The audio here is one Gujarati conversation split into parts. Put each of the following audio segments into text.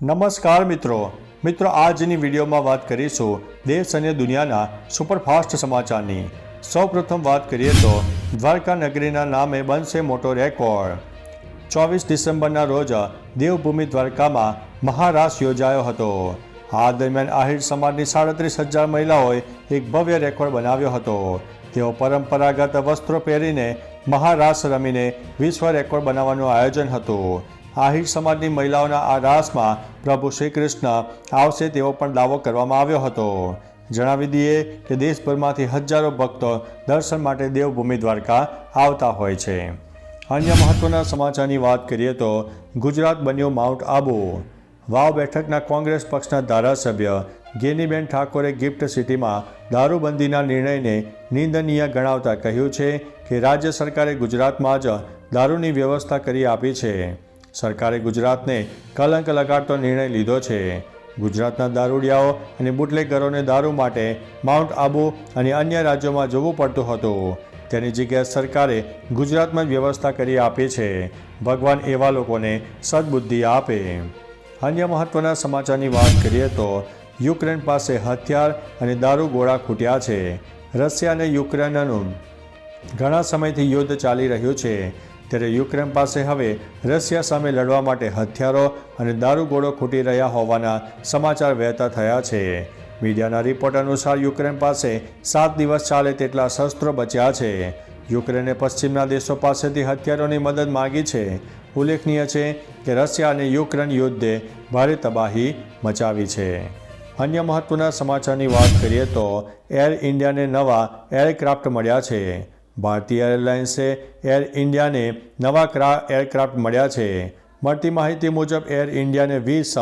નમસ્કાર મિત્રો. મિત્રો, આજની વિડીયોમાં વાત કરીશું દેશ અને દુનિયાના સુપરફાસ્ટ સમાચારની. સૌપ્રથમ વાત કરીએ તો દ્વારકા નગરીના નામે બનશે મોટો રેકોર્ડ. ચોવીસ ડિસેમ્બરના રોજ દેવભૂમિ દ્વારકામાં મહારાસ યોજાયો હતો. આ દરમિયાન આહિર સમાજની સાડત્રીસ હજાર મહિલાઓએ એક ભવ્ય રેકોર્ડ બનાવ્યો હતો. તેઓ પરંપરાગત વસ્ત્રો પહેરીને મહારાસ રમીને વિશ્વ રેકોર્ડ બનાવવાનું આયોજન હતું. આહિર સમાજની મહિલાઓના આ રાસમાં પ્રભુ શ્રી કૃષ્ણ આવશે તેવો પણ દાવો કરવામાં આવ્યો હતો. જણાવી દઈએ કે દેશભરમાંથી હજારો ભક્તો દર્શન માટે દેવભૂમિ દ્વારકા આવતા હોય છે. અન્ય મહત્વના સમાચારની વાત કરીએ તો ગુજરાત બન્યું માઉન્ટ આબુ. વાવ બેઠકના કોંગ્રેસ પક્ષના ધારાસભ્ય ગેનીબેન ઠાકોરે ગિફ્ટ સિટીમાં દારૂબંધીના નિર્ણયને નિંદનીય ગણાવતા કહ્યું છે કે રાજ્ય સરકારે ગુજરાતમાં જ દારૂની વ્યવસ્થા કરી આપી છે. સરકારે ગુજરાતને કલંક લગાડતો નિર્ણય લીધો છે. ગુજરાતના દારૂડિયાઓ અને બુટલેગરોને દારૂ માટે માઉન્ટ આબુ અને અન્ય રાજ્યોમાં જવું પડતું હતું. તેની જગ્યાએ સરકારે ગુજરાતમાં વ્યવસ્થા કરી આપી છે. ભગવાન એવા લોકોને સદબુદ્ધિ આપે. અન્ય મહત્વના સમાચારની વાત કરીએ તો, યુક્રેન પાસે હથિયાર અને દારૂ ગોળા ખૂટ્યા છે. રશિયા અને યુક્રેનનું ઘણા સમયથી યુદ્ધ ચાલી રહ્યું છે. ત્યારે યુક્રેન પાસે હવે રશિયા સામે લડવા માટે હથિયારો અને દારૂગોળો ખૂટી રહ્યા હોવાના સમાચાર વહેતા થયા છે. મીડિયાના રિપોર્ટ અનુસાર યુક્રેન પાસે સાત દિવસ ચાલે તેટલા શસ્ત્રો બચ્યા છે. યુક્રેને પશ્ચિમના દેશો પાસેથી હથિયારોની મદદ માગી છે. ઉલ્લેખનીય છે કે રશિયા અને યુક્રેન યુદ્ધે ભારે તબાહી મચાવી છે. અન્ય મહત્વના સમાચારની વાત કરીએ તો એર ઇન્ડિયાને નવા એરક્રાફ્ટ મળ્યા છે. ભારતીય એરલાઇન્સે એર ઇન્ડિયાને નવા ક્રા, એરક્રાફ્ટ મળ્યા છે. મળતી માહિતી મુજબ, એર ઇન્ડિયાને વીસ,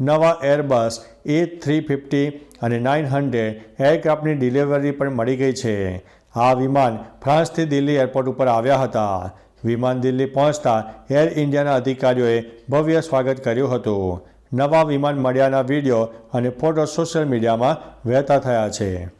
નવા એરબસ એ થ્રી ફિફ્ટી અને નાઇન હંડ્રેડ એરક્રાફ્ટની ડિલિવરી પણ મળી ગઈ છે. આ વિમાન ફ્રાન્સથી દિલ્હી એરપોર્ટ ઉપર આવ્યા હતા. વિમાન દિલ્હી પહોંચતા એર ઇન્ડિયાના અધિકારીઓએ ભવ્ય સ્વાગત કર્યું હતું. નવા વિમાન મળ્યાના વીડિયો અને ફોટો સોશિયલ મીડિયામાં વહેતા થયા છે.